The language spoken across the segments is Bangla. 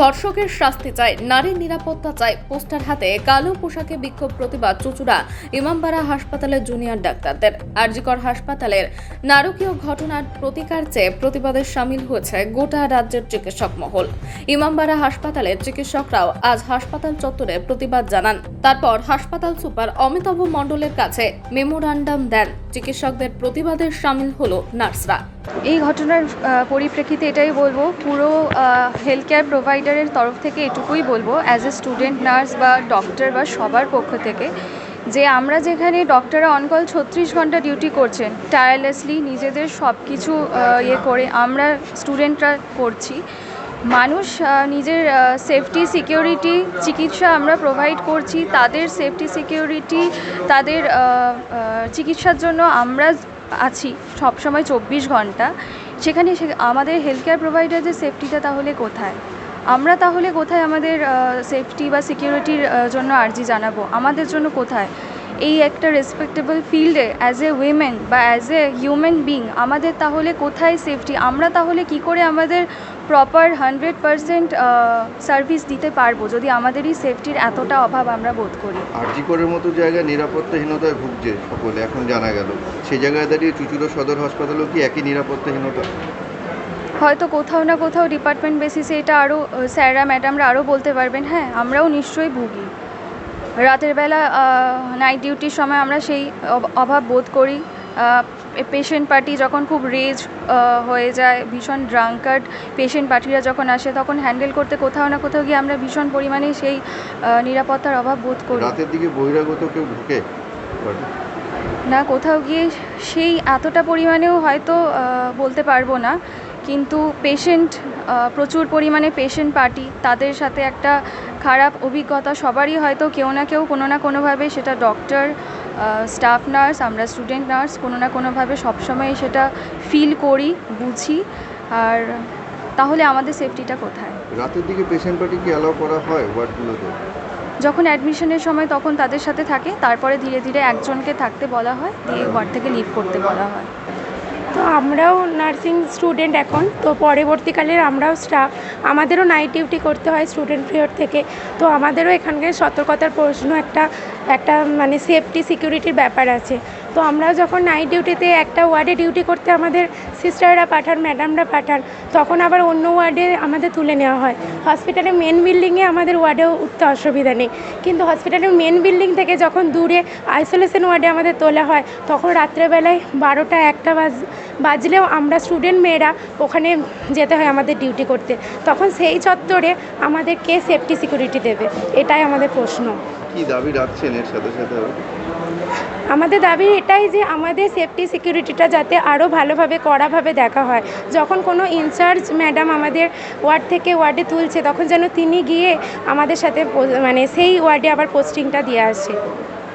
ধর্ষকের শাস্তি চায়, নারীর নিরাপত্তা চায়। পোস্টার হাতে কালো পোশাকে বিক্ষোভ প্রতিবাদ চুচুড়া, ইমামবাড়া হাসপাতালের জুনিয়র ডাক্তারদের। আরজিকর হাসপাতালের নারকীয় ঘটনার প্রতিকার চেয়ে প্রতিবাদে সামিল হয়েছে গোটা রাজ্যের চিকিৎসক মহল। ইমামবাড়া হাসপাতালের চিকিৎসকরাও আজ হাসপাতাল চত্বরে প্রতিবাদ জানান। তারপর হাসপাতাল সুপার অমিতাভ মণ্ডলের কাছে মেমোরান্ডাম দেন। চিকিৎসকদের প্রতিবাদে সামিল হলো নার্সরা। এই ঘটনার পরিপ্রেক্ষিতে এটাই বলব, পুরো হেলথ কেয়ার প্রোভাইডারের তরফ থেকে এটুকুই বলব অ্যাজ এ স্টুডেন্ট নার্স বা ডক্টর বা সবার পক্ষ থেকে, যে আমরা যেখানে ডক্টররা অনকল ছত্রিশ ঘণ্টা ডিউটি করছেন টায়ারলেসলি নিজেদের সব কিছু ইয়ে করে আমরা স্টুডেন্টরা করছি। মানুষ নিজের সেফটি সিকিউরিটি চিকিৎসা আমরা প্রোভাইড করছি, তাদের সেফটি সিকিউরিটি তাদের চিকিৎসার জন্য আমরা আছি, সবসময় চব্বিশ ঘণ্টা। সেখানে সে- আমাদের হেলথ কেয়ার প্রোভাইডারদের সেফটিটা তাহলে কোথায়? আমরা তাহলে কোথায় আমাদের সেফটি বা সিকিউরিটির জন্য আর্জি জানাব? আমাদের জন্য কোথায়? এই একটা রেসপেক্টেবল ফিল্ডে অ্যাজ এ উইমেন বা অ্যাজ এ হিউম্যান বিং আমাদের তাহলে কোথায় সেফটি আমরা তাহলে কি করে আমাদের প্রপার হান্ড্রেড পারসেন্ট সার্ভিস দিতে পারব যদি আমাদেরই সেফটির এতটা অভাব আমরা বোধ করি? আরজিকরের মতো জায়গায় নিরাপত্তাহীনতায় ভুগছে সকলে এখন জানা গেল। সেই জায়গায় দাঁড়িয়ে চুচুড়ো সদর হাসপাতালেও কি একই নিরাপত্তাহীনতা? হয়তো কোথাও না কোথাও ডিপার্টমেন্ট বেসিসে এটা আরও স্যাররা ম্যাডামরা আরও বলতে পারবেন হ্যাঁ আমরাও নিশ্চয়ই ভুগি। রাতের বেলা নাইট ডিউটির সময় আমরা সেই অভ- অভাব বোধ করি। পেশেন্ট পার্টি যখন খুব রেজ হয়ে যায় ভীষণ ড্রাঙ্কার্ড পেশেন্ট পার্টিরা যখন আসে তখন হ্যান্ডেল করতে কোথাও না কোথাও গিয়ে আমরা ভীষণ পরিমাণে সেই নিরাপত্তার অভাব বোধ করি। রাতের দিকে বহিরাগত কেউ ঢুকে? না কোথাও গিয়ে সেই এতটা পরিমাণেও হয়তো বলতে পারব না। কিন্তু পেশেন্ট প্রচুর পরিমাণে পেশেন্ট পার্টি তাদের সাথে একটা খারাপ অভিজ্ঞতা সবারই হয়তো কেউ না কেউ কোনো না কোনোভাবে সেটা ডক্টর স্টাফ নার্স আমরা স্টুডেন্ট নার্স কোনো না কোনোভাবে সবসময় সেটা ফিল করি বুঝি। আর তাহলে আমাদের সেফটিটা কোথায়? রাতের দিকে পেশেন্ট পার্টি কি অ্যালাউ করা হয় ওয়ার্ডগুলোতে? যখন অ্যাডমিশনের সময় তখন তাদের সাথে থাকে তারপরে ধীরে ধীরে একজনকে থাকতে বলা হয় দিয়ে ওয়ার্ড থেকে লিভ করতে বলা হয়। তো আমরাও নার্সিং স্টুডেন্ট এখন, তো পরবর্তীকালে আমরাও স্টাফ আমাদেরও নাইট ডিউটি করতে হয় স্টুডেন্ট পিরিয়ড থেকে। তো আমাদেরও এখানকার সতর্কতার প্রশ্ন একটা একটা মানে সেফটি সিকিউরিটির ব্যাপার আছে। তো আমরাও যখন নাইট ডিউটিতে একটা ওয়ার্ডে ডিউটি করতে আমাদের সিস্টাররা পাঠান ম্যাডামরা পাঠান, তখন আবার অন্য ওয়ার্ডে আমাদের তুলে নেওয়া হয়। হসপিটালের মেন বিল্ডিংয়ে আমাদের ওয়ার্ডেও উঠতে অসুবিধা নেই। কিন্তু হসপিটালের মেন বিল্ডিং থেকে যখন দূরে আইসোলেশন ওয়ার্ডে আমাদের তোলা হয়, তখন রাত্রেবেলায় বারোটা, একটা বাজ বাজলেও আমরা স্টুডেন্ট মেয়েরা ওখানে যেতে হয় আমাদের ডিউটি করতে। তখন সেই চত্বরে আমাদের কে সেফটি সিকিউরিটি দেবে। এটাই আমাদের প্রশ্ন। কি দাবি রাখছেন এর সাথে সাথে আমাদের দাবি এটাই যে আমাদের সেফটি সিকিউরিটিটা যাতে আরও ভালোভাবে কড়াভাবে দেখা হয়। যখন কোনো ইনচার্জ ম্যাডাম আমাদের ওয়ার্ড থেকে ওয়ার্ডে তুলছে তখন যেন তিনি গিয়ে আমাদের সাথে মানে সেই ওয়ার্ডে আবার পোস্টিংটা দিয়ে আসে।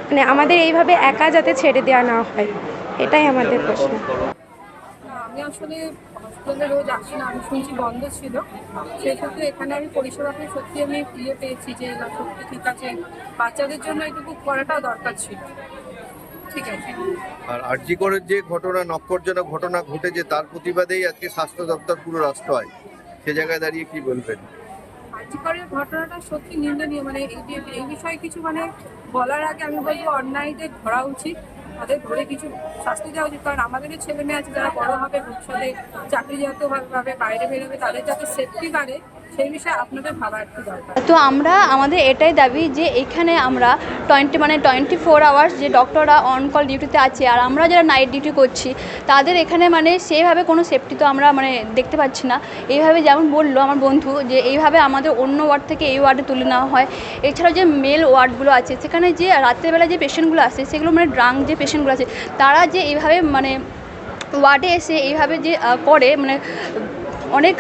মানে আমাদের এইভাবে একা যাতে ছেড়ে দেওয়া না হয়। এটাই আমাদের প্রশ্ন। আমি আসলে হসপিটালে রোজ আসি না আমি শুনছি বন্ধ ছিল। সেই ক্ষেত্রে এখানে আমি পরিষেবা পেয়ে সত্যি আমি ইয়ে পেয়েছি যে না সত্যি ঠিক আছে বাচ্চাদের জন্য এটুকু করাটা দরকার ছিল। ঠিক আছে। আর আরজিকরের যে ঘটনা নক্করজনক ঘটনা ঘটেছে তার প্রতিবাদেই আজকে স্বাস্থ্য দপ্তর পুরো রাষ্ট্র হয় সে জায়গায় দাঁড়িয়ে কি বলবেন? আর্যিকরের ঘটনাটা সত্যি নিন্দনীয় মানে এই বিষয়ে কিছু মানে বলার আগে আমি বলব অন্যায়দের ধরা উচিত। তাদের ধরে কিছু শাস্তি দেওয়া উচিত। কারণ আমাদেরও ছেলে মেয়ে আছে, যারা বড় হবে, ভবিষ্যতে চাকরিজাত ভাবে বাইরে বেরোবে, তাদের যাতে সেফটি বাড়ে সেই বিষয়ে আপনাদের তো আমরা, আমাদের এটাই দাবি যে এখানে আমরা টোয়েন্টি মানে টোয়েন্টি ফোর আওয়ার্স যে ডক্টররা অন কল ডিউটিতে আছে, আর আমরা যারা নাইট ডিউটি করছি, তাদের এখানে মানে সেইভাবে কোনো সেফটি তো আমরা মানে দেখতে পাচ্ছি না। এইভাবে যেমন বলল আমার বন্ধু যে এইভাবে আমাদের অন্য ওয়ার্ড থেকে এই ওয়ার্ডে তুলে নেওয়া হয়। এছাড়াও যে মেল ওয়ার্ডগুলো আছে, সেখানে যে রাত্রেবেলা যে পেশেন্টগুলো আসে, সেগুলো মানে ড্রাঙ্ক যে পেশেন্টগুলো আছে, তারা যে এইভাবে মানে ওয়ার্ডে এসে এইভাবে যে করে মানে অনেক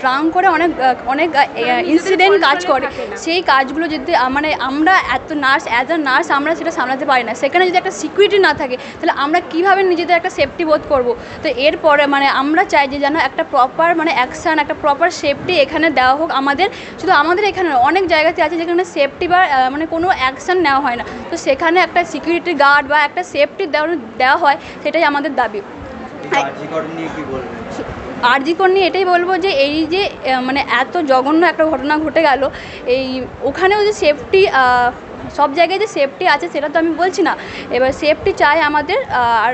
ড্রাং করে অনেক অনেক ইনসিডেন্ট কাজ করে। সেই কাজগুলো যদি মানে আমরা এত নার্স অ্যাজ আ নার্স আমরা সেটা সামলাতে পারি না। সেখানে যদি একটা সিকিউরিটি না থাকে তাহলে আমরা কীভাবে নিজেদের একটা সেফটি বোধ করব? তো এরপরে মানে আমরা চাই যে যেন একটা প্রপার মানে অ্যাকশান একটা প্রপার সেফটি এখানে দেওয়া হোক আমাদের। শুধু আমাদের এখানে অনেক জায়গাতে আছে যেখানে সেফটি বা মানে কোনো অ্যাকশান নেওয়া হয় না। তো সেখানে একটা সিকিউরিটি গার্ড বা একটা সেফটি দেওয়া দেওয়া হয় সেটাই আমাদের দাবি। আরজিকর নিয়ে এটাই বলব যে এই যে মানে এত জঘন্য একটা ঘটনা ঘটে গেল এই ওখানেও যে সেফটি সব জায়গায় যে সেফটি আছে সেটা তো আমি বলছি না। এবার সেফটি চাই আমাদের আর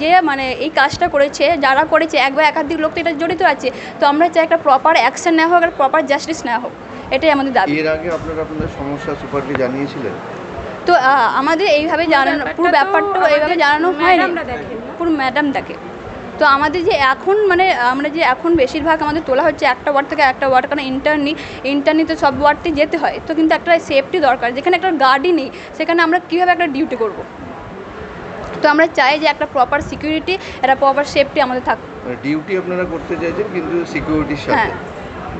যে মানে এই কাজটা করেছে যারা করেছে এক বা একাধিক লোক তো এটা জড়িত আছে তো আমরা চাই একটা প্রপার অ্যাকশন নেওয়া হোক আর প্রপার জাস্টিস নেওয়া হোক এটাই আমাদের দাবি। এর আগে আপনারা আপনাদের সমস্যা সুপারকে জানিয়েছিলেন? তো আমাদের এইভাবে জানানো পুরো ব্যাপারটা এইভাবে জানানো হয় না। পুরো ম্যাডাম দেখে। তো আমাদের যে এখন মানে আমরা যে এখন বেশিরভাগ আমাদের তোলা হচ্ছে একটা ওয়ার্ড থেকে একটা ওয়ার্ড কারণ ইন্টারনি ইন্টারনি তো সব ওয়ার্ডটি যেতে হয়। তো কিন্তু একটা সেফটি দরকার যেখানে একটা গার্ডই নেই সেখানে আমরা কীভাবে একটা ডিউটি করব? তো আমরা চাই যে একটা প্রপার সিকিউরিটি একটা প্রপার সেফটি আমাদের থাক ডিউটি আপনারা করতে চাইছেন কিন্তু সিকিউরিটির সাথে? হ্যাঁ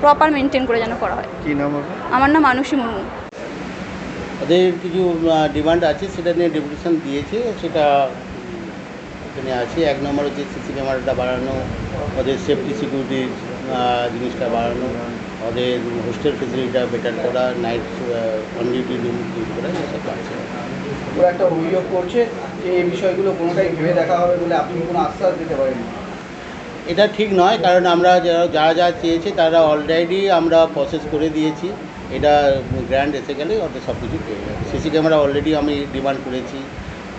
প্রপার মেনটেন করে যেন করা হয়। কি নাম আপনার? আমার নাম মানসী মুর্মু। ওদের কিছু ডিমান্ড আছে সেটা নিয়ে ডেপুটেশন দিয়েছে সেটা এখানে আছে এক নম্বর হচ্ছে সিসি ক্যামেরাটা বাড়ানো ওদের সেফটি সিকিউরিটির জিনিসটা বাড়ানো ওদের হোস্টেল ফেসিলিটিটা বেটার করা night on duty room use করা এসব আছে। ওরা একটা অভিযোগ করছে যে এই বিষয়গুলো কোনোটাই ভেবে দেখা হবে বলে আপনি কোনো আশ্বাস দিতে পারেন এটা ঠিক নয় কারণ আমরা যারা যারা যা চেয়েছে তারা অলরেডি আমরা প্রসেস করে দিয়েছি। এটা গ্র্যান্ড এসে গেলে ওদের সব কিছু পেয়ে যাবে। সিসি ক্যামেরা অলরেডি আমি ডিমান্ড করেছি।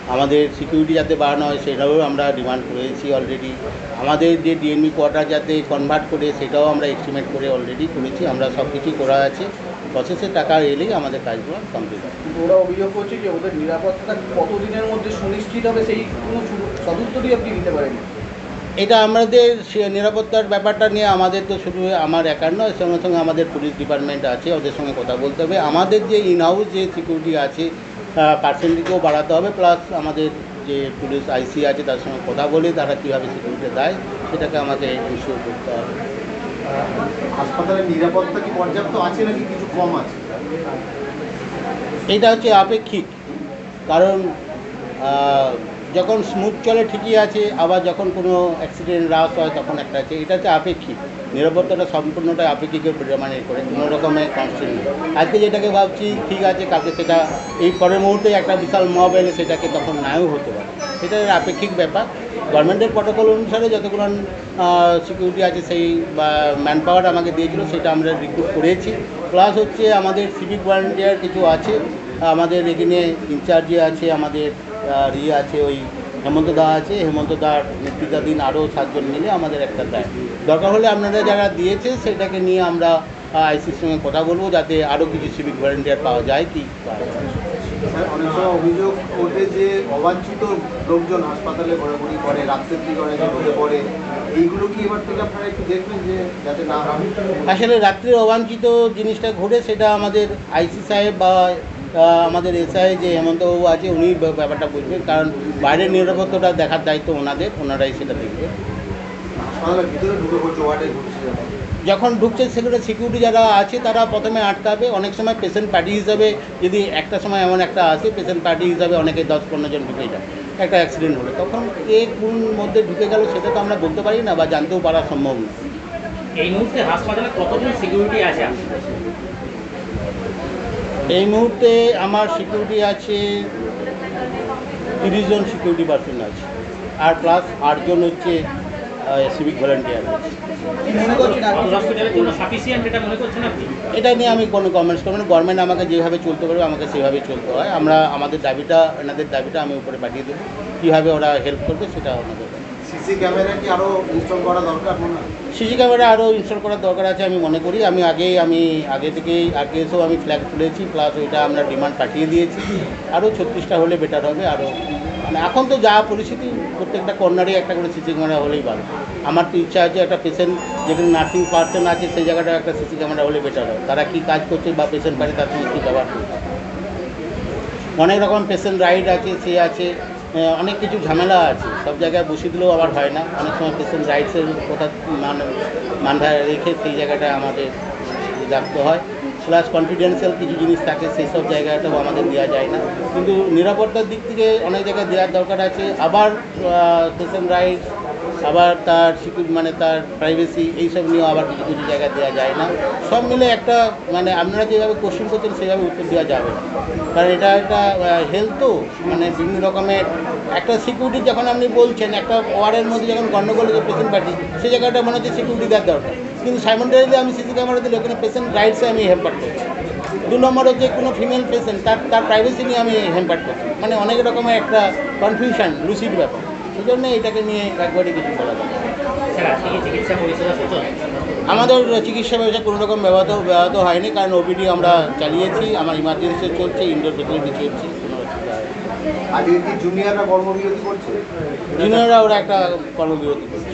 আমাদের সিকিউরিটি যাতে বাড়ানো হয় সেটাও আমরা ডিমান্ড করেছি অলরেডি আমাদের যে ডিএনবি কোয়ার্টার যাতে কনভার্ট করে সেটাও আমরা এস্টিমেট করে অলরেডি করেছি। আমরা সব কিছুই করা আছে। প্রসেসের টাকা এলেই আমাদের কাজগুলো কমপ্লিট কিন্তু ওরা অভিযোগ করছে যে ওদের নিরাপত্তা কতদিনের মধ্যে সুনিশ্চিত হবে সেই কোনো সদুত্তরই আপনি দিতে পারেন এটা আমাদের সে- নিরাপত্তার ব্যাপারটা নিয়ে আমাদের তো শুধু আমার একার নয় সঙ্গে সঙ্গে আমাদের পুলিশ ডিপার্টমেন্ট আছে ওদের সঙ্গে কথা বলতে হবে। আমাদের যে ইন হাউস যে সিকিউরিটি আছে পার্সেন্টেজও বাড়াতে হবে প্লাস আমাদের যে পুলিশ আইসি আছে তার সঙ্গে কথা বলে তারা কীভাবে সিকিউরিটি দেয় সেটাকে আমাকে ইনশিওর করতে হবে। হাসপাতালের নিরাপত্তা কি পর্যাপ্ত আছে নাকি কিছু কম আছে? এইটা হচ্ছে আপেক্ষিক কারণ যখন স্মুথ চলে ঠিকই আছে, আবার যখন কোনো অ্যাক্সিডেন্ট রাস হয় তখন একটা আছে। এটা হচ্ছে আপেক্ষিক। নিরাপত্তাটা সম্পূর্ণটাই আপেক্ষিকের মানে করে, কোনো রকমের কনস্ট্যান্ট নেই। আজকে যেটাকে ভাবছি, ঠিক আছে, কালকে সেটা, এই পরের মুহূর্তে একটা বিশাল মব এলে সেটাকে তখন নাও হতে পারে। সেটা আপেক্ষিক ব্যাপার। গভর্নমেন্টের প্রটোকল অনুসারে যতগুলো সিকিউরিটি আছে সেই, বা ম্যান পাওয়ার আমাকে দিয়েছিল, সেটা আমরা রিক্রুট করেছি। প্লাস হচ্ছে আমাদের সিভিক ভলান্টিয়ার কিছু আছে, আমাদের এখানে ইনচার্জে আছে, আমাদের আহ, ইয়ে আছে ওই হেমন্ত দা আছে হেমন্ত দার নেতৃত্বাধীন আরও সাতজন মিলে আমাদের একটা দেয় দরকার হলে আপনারা যারা দিয়েছে সেটাকে নিয়ে আমরা আইসির সঙ্গে কথা বলব যাতে আরও কিছু সিভিক ভলান্টিয়ার পাওয়া যায় কি অনেক সময় অভিযোগ ওঠে যে অবাঞ্ছিত লোকজন হাসপাতালে ঘোরাঘুরি করে রাত্রের করে যে পড়ে। এইগুলো কি এবার থেকে আপনারা একটু দেখবেন যে যাতে না আসলে রাত্রির অবাঞ্ছিত জিনিসটা ঘটে সেটা আমাদের আইসি সাহেব বা আমাদের এসআই যে হেমন্তবাবু আছে উনি ব্যাপারটা বুঝবেন কারণ বাইরের নিরাপত্তাটা দেখার দায়িত্ব ওনাদের ওনারাই সেটা যখন। যখন ঢুকছে সেখানে সিকিউরিটি যারা আছে তারা প্রথমে আটকাবে। অনেক সময় পেশেন্ট পার্টি হিসাবে যদি একটা সময় এমন একটা আসে পেশেন্ট পার্টি হিসাবে অনেকে দশ পনেরো জন ঢুকে যায়। একটা অ্যাক্সিডেন্ট হলো। তখন কে কোন মধ্যে ঢুকে গেল সেটা তো আমরা বলতে পারি না বা জানতেও পারা সম্ভব না। এই মুহূর্তে হাসপাতালে কতজন সিকিউরিটি আছে? এই মুহূর্তে আমার সিকিউরিটি আছে, তিরিশ জন সিকিউরিটি পার্সন আছে, আর প্লাস আটজন হচ্ছে সিভিক ভলেন্টিয়ার এটা নিয়ে আমি কোনো কমেন্টস করব গভর্নমেন্ট আমাকে যেভাবে চলতে পারবে, আমাকে সেভাবে চলতে হয়। আমরা আমাদের দাবিটা, এনাদের দাবিটা আমি উপরে পাঠিয়ে দেবো। কীভাবে ওরা হেল্প করবে সেটা ওনাদের সিসি ক্যামেরা কি আরও ইনস্টল করা দরকার সিসি ক্যামেরা আরও ইনস্টল করার দরকার আছে আমি মনে করি। আমি আগেই, আমি আগে থেকেই, আগে এসেও আমি ফ্ল্যাগ তুলেছি প্লাস ওইটা আমরা ডিমান্ড পাঠিয়ে দিয়েছি। আরও ছত্রিশটা হলে বেটার হবে আরও মানে এখন তো যা পরিস্থিতি, প্রত্যেকটা কর্নারে একটা করে সিসি ক্যামেরা হলেই ভালো। আমার তো ইচ্ছা আছে একটা পেশেন্ট যেখানে নার্সিং পার্সন আছে, সেই জায়গাটা একটা সিসি ক্যামেরা হলে বেটার হয়। তারা কী কাজ করছে বা পেশেন্ট পারে তার সঙ্গে কী ব্যবহার করছে? অনেক রকম পেশেন্ট রাইড আছে, সে আছে। অনেক কিছু ঝামেলা আছে। সব জায়গায় বসে দিলেও আবার হয় না। অনেক সময় পেশেন্ট রাইটসের কথা মান মাথায় রেখে সেই জায়গাটা আমাদের রাখতে হয়। প্লাস কনফিডেন্সিয়াল কিছু জিনিস থাকে, সেই সব জায়গাটাও আমাদের দেওয়া যায় না। কিন্তু নিরাপত্তার দিক থেকে অনেক জায়গায় দেওয়ার দরকার আছে। আবার পেশেন্ট রাইটস আবার তার সিকিউরিটি মানে তার প্রাইভেসি এইসব নিয়েও আবার কিছু কিছু জায়গায় দেওয়া যায় না। সব মিলে একটা মানে আপনারা যেভাবে কোশ্চেন করছেন, সেভাবে উত্তর দেওয়া যাবে। কারণ এটা একটা হেলথ তো মানে বিভিন্ন রকমের একটা সিকিউরিটি যখন আপনি বলছেন, একটা ওয়ার্ডের মধ্যে যখন গণ্ডগোল যে পেশেন্ট পার্টি সেই জায়গাটা মনে হচ্ছে সিকিউরিটি দেওয়ার দরকার। কিন্তু সাইমন্টারিলি আমি সিসি ক্যামেরা দিলে ওখানে পেশেন্ট রাইটসে আমি হেম্পার করছি। দু নম্বর হচ্ছে কোনো ফিমেল পেশেন্ট তার তার প্রাইভেসি নিয়ে আমি হেম্পার করছি। মানে অনেক রকমের একটা কনফিউশন লুসিড ব্যাপার। সেই জন্য এটাকে নিয়ে একবারই কিছু বলা যায় আমাদের চিকিৎসা ব্যবস্থা কোনো রকম ব্যবহৃত ব্যাহত হয়নি কারণ ওপিডি আমরা চালিয়েছি আমার ইমার্জেন্সি চলছে ইনডোর ফেসিলিটি চলছে কোনো অসুবিধা হয়নি। আজকে কি জুনিয়ররা কর্মবিরতি করছে? জুনিয়ররা ওরা একটা কর্মবিরতি করছে।